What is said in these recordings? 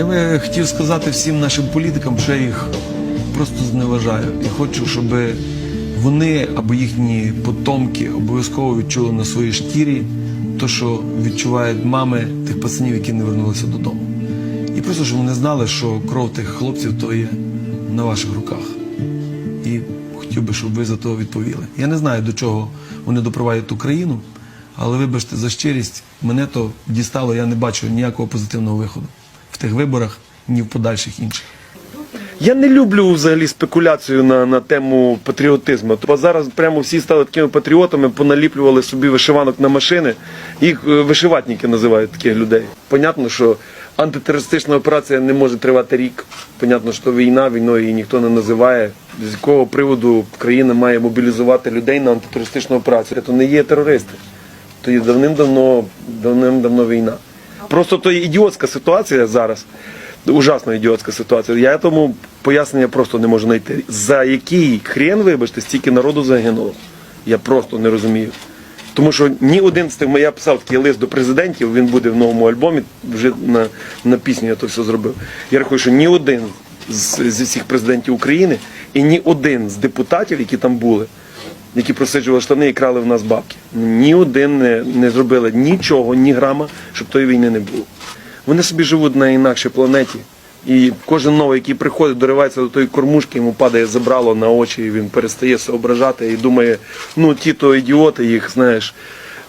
Я би хотів сказати всім нашим політикам, що я їх просто зневажаю. І хочу, щоб вони або їхні потомки обов'язково відчули на своїй шкірі те, що відчувають мами тих пацанів, які не вернулися додому. І просто щоб вони знали, що кров тих хлопців то є на ваших руках. І хотів би, щоб ви за то відповіли. Я не знаю, до чого вони допровадять Україну, але вибачте за щирість, мене то дістало, я не бачу ніякого позитивного виходу тих виборах, ні в подальших інших. Я не люблю взагалі спекуляцію на, на тему патріотизму. Тобто зараз прямо всі стали такими патріотами, поналіплювали собі вишиванок на машини. Їх е, вишиватники називають таких людей. Понятно, що антитерористична операція не може тривати рік. Понятно, що війна, війною її ніхто не називає. З якого приводу країна має мобілізувати людей на антитерористичну операцію? Це не є терористи. То є давним-давно давним-давно війна. Просто то ідіотська ситуація зараз. Ужасна ідіотська ситуація. Я тому пояснення просто не можу знайти. За який хрен, вибачте, стільки народу загинуло. Я просто не розумію. Тому що ні один з тих, я писав такий лист до президентів, він буде в новому альбомі, вже на, на пісню я то все зробив. Я рахую, що ні один з, зі всіх президентів України і ні один з депутатів, які там були, які просиджували штани і крали в нас бабки. Ні один не, не зробили нічого, ні грама, щоб тої війни не було. Вони собі живуть на інакшій планеті. І кожен новий, який приходить, доривається до тої кормушки, йому падає забрало на очі, і він перестає соображати і думає, ну ті то ідіоти, їх знаєш,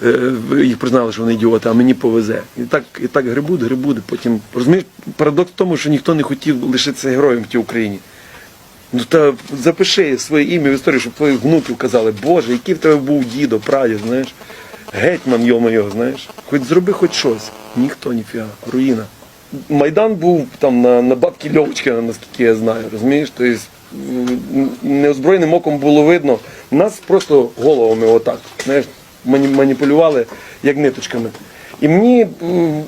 е, їх признали, що вони ідіоти, а мені повезе. І так, і так грибуть, грибуть. Потім розумієш, парадокс в тому, що ніхто не хотів лишитися героєм в тій Україні. Ну та запиши своє ім'я в історію, щоб твоїх внуків казали, Боже, який в тебе був дідо, прадід, знаєш, гетьман, йо-моє, знаєш. Хоч зроби хоч щось. Ніхто, ніфіга, руїна. Майдан був там на, на бабки Льовочкина, наскільки я знаю, розумієш? Тобто неозброєним оком було видно. Нас просто головами отак, знаєш, маніпулювали як ниточками. І мені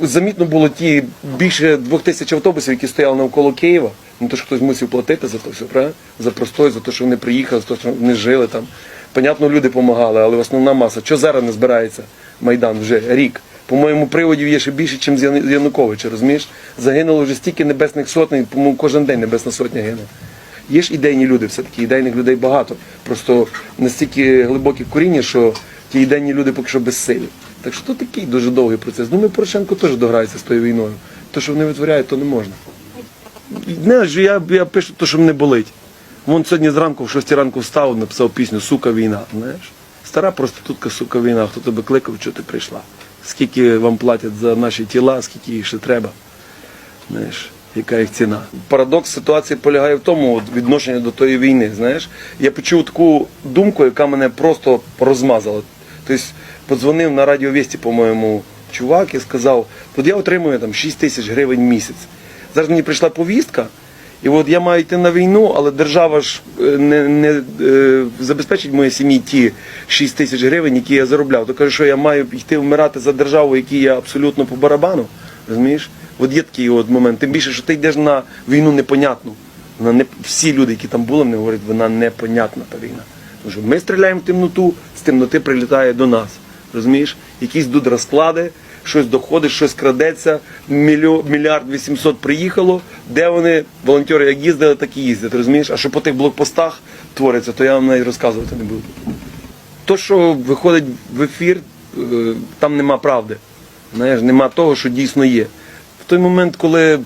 замітно було ті більше двох тисяч автобусів, які стояли навколо Києва. Ну то що хтось мусив платити за то все, правда? За простой, за те, що вони приїхали, за те, що вони жили там. Понятно, люди допомагали, але основна маса. Що зараз не збирається Майдан вже рік? По-моєму, приводів є ще більше, ніж з Януковича, розумієш? Загинуло вже стільки небесних сотень, по-моєму, кожен день небесна сотня гине. Є ж ідейні люди, все-таки ідейних людей багато. Просто настільки глибокі коріння, що ті ідейні люди поки що безсилі. Так що то такий дуже довгий процес. Ну, ми Порошенко теж дограється з тою війною. То, що вони витворяють, то не можна. Знаєш, я, я пишу те, що мене болить. Вон сьогодні зранку в 6 ранку встав, написав пісню Сука війна. Знаєш? Стара проститутка, сука війна, хто тебе кликав, що ти прийшла. Скільки вам платять за наші тіла, скільки їх ще треба. Знаєш, яка їх ціна. Парадокс ситуації полягає в тому відношення до тої війни. Знаєш, я почув таку думку, яка мене просто розмазала. Тобто подзвонив на радіовісті, по-моєму, чувак і сказав, от я отримую там 6 тисяч гривень місяць. Зараз мені прийшла повістка, і от я маю йти на війну, але держава ж е, не, не е, забезпечить моїй сім'ї ті 6 тисяч гривень, які я заробляв. То каже, що я маю йти вмирати за державу, якій я абсолютно по барабану. Розумієш? От є такий от момент. Тим більше, що ти йдеш на війну непонятну. Вона не всі люди, які там були, вони говорять, вона непонятна та війна. Тому що ми стріляємо в темноту, з темноти прилітає до нас. Розумієш? Якісь тут розклади, щось доходить, щось крадеться, мільярд вісімсот приїхало. Де вони, волонтери, як їздили, так і їздять. Розумієш? А що по тих блокпостах твориться, то я вам навіть розказувати не буду. То, що виходить в ефір, е, там нема правди. Знаєш, нема того, що дійсно є. В той момент, коли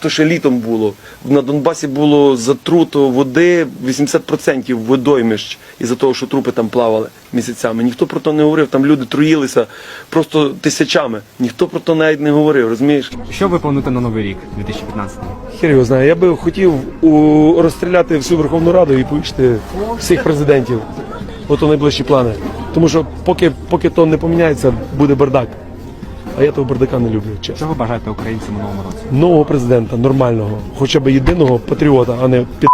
то ще літом було, на Донбасі було затруто води 80% водоймищ із-за того, що трупи там плавали місяцями. Ніхто про то не говорив, там люди труїлися просто тисячами. Ніхто про то навіть не говорив, розумієш? Що ви плануєте на новий рік 2015? Хер його знає. Я би хотів у, розстріляти всю Верховну Раду і повішати всіх президентів. Ото найближчі плани. Тому що поки, поки то не поміняється, буде бардак. А я того бардака не люблю, чесно. Ви бажаєте українцям у новому році? Нового президента, нормального, хоча б єдиного патріота, а не під